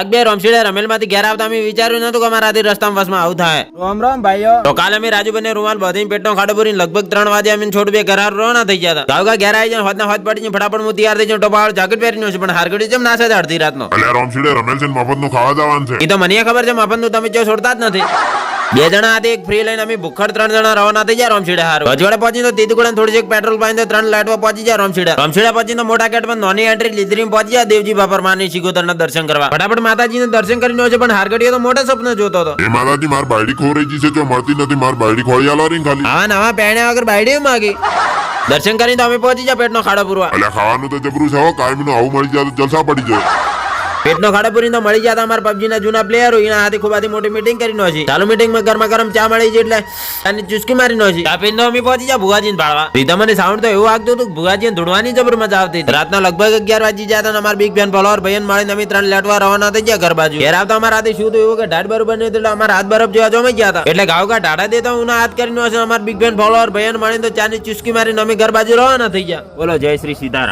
વાઘ બે રમશીડે રમેલમાંથી ઘેર આવતા અમે વિચાર્યું નતું કે અમારાથી રસ્તામાં વસમાં આવું થાય. રોમ રોમ ભાઈઓ. તો કાલે અમે રાજુ બને રૂમાલ બધીને પેટનો ખાડો પૂરીને લગભગ ત્રણ વાગે અમે છોડ બે ઘર રોના થઈ ગયા હતા. ગાવગા ઘેર આવી જાય હોદના હોદ પડી જાય ફટાફટ હું તૈયાર થઈ જાઉં ટોપાળ જાકેટ પહેરીને છે પણ હારગડી જેમ ના છે અડધી રાતનો. અલ્યા રોમશીડે રમેલ છે મફતનું ખાવા જવાનું છે. એ તો મને ખબર છે મફતનું તમે જો છોડતા જ નથી. બે જણા હતા એક ફ્રી લઈને અમે ભૂખડ ત્રણ જણા રવાના થઈ જાય રોમશીડે હારું. અજવાડે પહોંચી તો તીતુકુડા થોડી પેટ્રોલ પાઈને ત્રણ લાઈટો પહોંચી જાય રોમશીડે રોમશીડે પહોંચી તો મોટા ગેટમાં નોની એન્ટ્રી લીધરી પહોંચી જાય દેવજી બાપર માની શિગોતરના દર્શન કરવા. ફટાફટ માતાજીને દર્શન કરીને છે પણ હારગડીએ તો મોટા સપના જોતો હતો. એ માતાજી માર બાયડી ખોરાઈ ગઈ છે જો મળતી નથી માર બાયડી ખોળી આલો રીંગ ખાલી. હા નવા પહેણ્યા વગર બાયડી માગી દર્શન કરીને તો અમે પહોંચી જાય પેટનો ખાડો પૂરવા. એટલે ખાવાનું તો જબરું છે હો કાયમી નું આવું મળી જાય તો જલસા પડી જાય. પેટનો ખાડો પૂરી તો મળી જતા અમારા પબજી ના જૂના પ્લેયરો એના હાથે ખૂબ આથી મોટી મીટિંગ કરી નો ચાલુ મીટિંગમાં ગરમા ગરમ ચા મળી છે એટલે અને ચુસ્કી મારી નો છે ચા પીને અમે પહોંચી જા ભુગાજી ભાળવા. રીધા મને સાઉન્ડ તો એવું આગતું હતું ભુગાજી ધૂળવાની જબર મજા આવતી રાતના લગભગ અગિયાર વાગી જતા અમારા બિગ બેન ફોલોવર ભાઈ મળીને અમે ત્રણ લેટવા રવાના થઈ ગયા ઘર બાજુ. ઘેર આવતા અમારા હાથે શું થયું કે ઢાડ બરોબર નહીં એટલે અમારા હાથ બરફ જેવા જમાઈ ગયા હતા. એટલે ગાવ કા ઢાડા દેતા હું હાથ કરી નોશે અમારા બિગ બેન ફોલોવર ભાઈ મળીને તો ચાની ચુસ્કી મારીને અમે ઘર બાજુ રવાના થઈ ગયા. બોલો જય શ્રી સીતારામ.